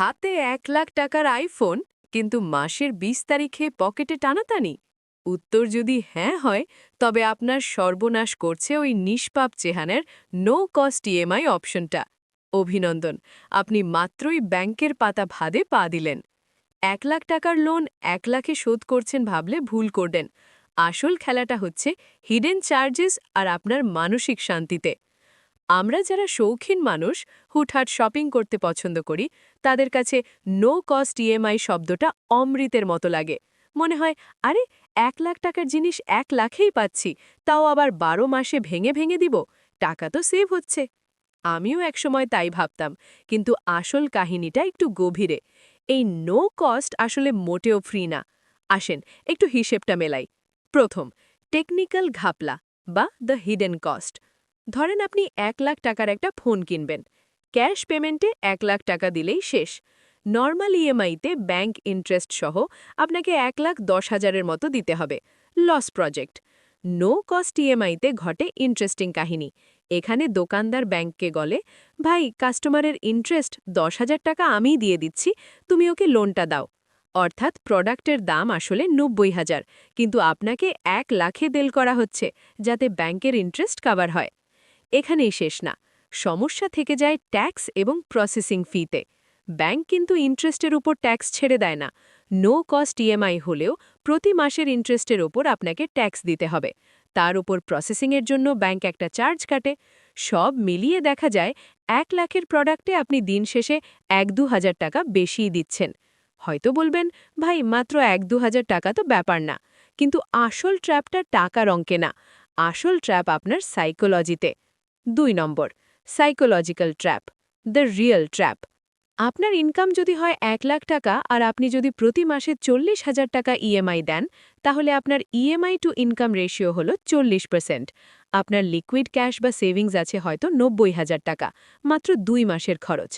হাতে এক লাখ টাকার আইফোন, কিন্তু মাসের বিশ তারিখে পকেটে টানাটানি। উত্তর যদি হ্যাঁ হয়, তবে আপনার সর্বনাশ করছে ওই নিষ্পাপ চেহানের নো কস্ট ইএমআই অপশনটা। অভিনন্দন, আপনি মাত্রই ব্যাংকের পাতা ভাদে পা দিলেন। এক লাখ টাকার লোন এক লাখে শোধ করছেন ভাবলে ভুল করবেন। আসল খেলাটা হচ্ছে হিডেন চার্জেস আর আপনার মানসিক শান্তিতে। আমরা যারা শৌখিন মানুষ, হুটহাট শপিং করতে পছন্দ করি, তাদের কাছে নো কস্ট ইএমআই শব্দটা অমৃতের মতো লাগে। মনে হয়, আরে, এক লাখ টাকার জিনিস এক লাখেই পাচ্ছি, তাও আবার বারো মাসে ভেঙে ভেঙে দিব, টাকা তো সেভ হচ্ছে। আমিও একসময় তাই ভাবতাম, কিন্তু আসল কাহিনীটা একটু গভীরে। এই নো কস্ট আসলে মোটেও ফ্রি না। আসেন, একটু হিসেবটা মেলাই। প্রথম টেকনিক্যাল ঘাপলা বা দ্য হিডেন কস্ট ধরেন আপনি এক লাখ টাকার একটা ফোন কিনবেন। ক্যাশ পেমেন্টে এক লাখ টাকা দিলেই শেষ। নর্মাল ইএমআইতে ব্যাংক ইন্টারেস্ট সহ আপনাকে এক লাখ দশ হাজারের মতো দিতে হবে। Loss project. নো কস্ট ইএমআইতে ঘটে ইন্টারেস্টিং কাহিনী। এখানে দোকানদার ব্যাংককে গলে, ভাই, কাস্টমারের ইন্টারেস্ট দশ হাজার টাকা আমিই দিয়ে দিচ্ছি, তুমি ওকে লোনটা দাও। অর্থাৎ প্রোডাক্টের দাম আসলে নব্বই হাজার, কিন্তু আপনাকে এক লাখে দেল করা হচ্ছে, যাতে ব্যাংকের ইন্টারেস্ট কাভার হয়। এখানেই শেষ না। সমস্যা থেকে যায় ট্যাক্স এবং প্রসেসিং ফিতে। ব্যাংক কিন্তু ইন্টারেস্টের উপর ট্যাক্স ছেড়ে দেয় না। নো কস্ট ইএমআই হলেও প্রতি মাসের ইন্টারেস্টের ওপর আপনাকে ট্যাক্স দিতে হবে। তার উপর প্রসেসিংয়ের জন্য ব্যাংক একটা চার্জ কাটে। সব মিলিয়ে দেখা যায় এক লাখের প্রোডাক্টে আপনি দিন শেষে এক দু হাজার টাকা বেশিই দিচ্ছেন। হয়তো বলবেন, ভাই, মাত্র এক দু হাজার টাকা তো ব্যাপার না। কিন্তু আসল ট্র্যাপটা টাকার অঙ্কে না। আসল ট্র্যাপ আপনার সাইকোলজিতে। দুই number psychological trap the real trap আপনার ইনকাম যদি হয় এক লাখ টাকা আর আপনি যদি প্রতি মাসে চল্লিশ হাজার টাকা ইএমআই দেন, তাহলে আপনার ইএমআই টু ইনকাম রেশিও হল চল্লিশ পার্সেন্ট আপনার লিকুইড ক্যাশ বা সেভিংস আছে হয়তো নব্বই হাজার টাকা, মাত্র দুই মাসের খরচ।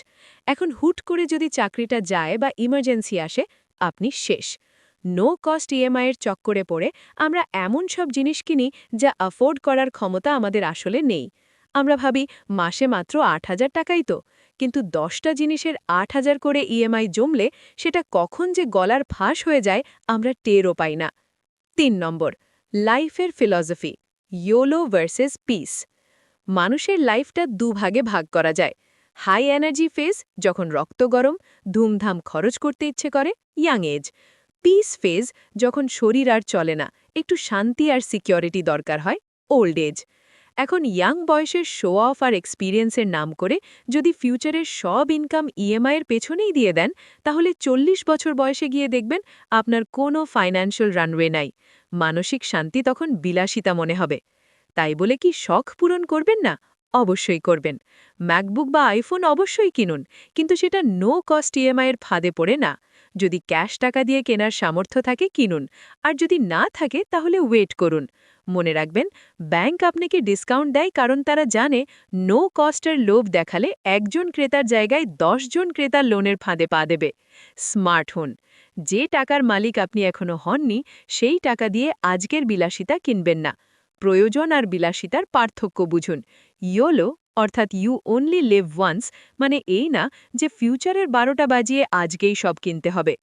এখন হুট করে যদি চাকরিটা যায় বা ইমার্জেন্সি আসে, আপনি শেষ। নো কস্ট ইএমআইয়ের চক্করে পড়ে আমরা এমন সব জিনিস কিনি যা অ্যাফোর্ড করার ক্ষমতা আমাদের আসলে নেই। আমরা ভাবি মাসে মাত্র আট হাজার টাকাই তো, কিন্তু দশটা জিনিসের আট হাজার করে ইএমআই জমলে সেটা কখন যে গলার ফাঁস হয়ে যায় আমরা টেরও পাই না। তিন নম্বর, লাইফের ফিলসফি ইয়োলো ভার্সেস পিস। মানুষের লাইফটা দুভাগে ভাগ করা যায়। হাই এনার্জি ফেজ, যখন রক্ত গরম, ধুমধাম খরচ করতে ইচ্ছে করে, ইয়াং এজ। পিস ফেজ, যখন শরীর আর চলে না, একটু শান্তি আর সিকিউরিটি দরকার হয়, ওল্ড এজ। এখন ইয়াং বয়সের শো অফ আর এক্সপিরিয়েন্সের নাম করে যদি ফিউচারের সব ইনকাম ইএমআইয়ের পেছনেই দিয়ে দেন, তাহলে চল্লিশ বছর বয়সে গিয়ে দেখবেন আপনার কোনো ফাইন্যান্সিয়াল রানওয়ে নাই। মানসিক শান্তি তখন বিলাসিতা মনে হবে। তাই বলে কি শখ পূরণ করবেন না? অবশ্যই করবেন। ম্যাকবুক বা আইফোন অবশ্যই কিনুন, কিন্তু সেটা নো কস্ট ইএমআইয়ের ফাঁদে পড়ে না। যদি ক্যাশ টাকা দিয়ে কেনার সামর্থ্য থাকে, কিনুন। আর যদি না থাকে, তাহলে ওয়েট করুন। মনে রাখবেন, ব্যাংক আপনাকে ডিসকাউন্ট দেয় কারণ তারা জানে, নো কস্টের লোভ দেখালে একজন ক্রেতার জায়গায় দশ জন ক্রেতার লোনের ফাঁদে পা দেবে। স্মার্ট হন। যে টাকার মালিক আপনি এখনও হননি, সেই টাকা দিয়ে আজকের বিলাসিতা কিনবেন না। প্রয়োজন আর বিলাসিতার পার্থক্য বুঝুন। ইয়োলো অর্থাৎ ইউ অনলি লিভ ওয়ান্স মানে এই না যে ফিউচারের বারোটা বাজিয়ে আজকেই সব কিনতে হবে।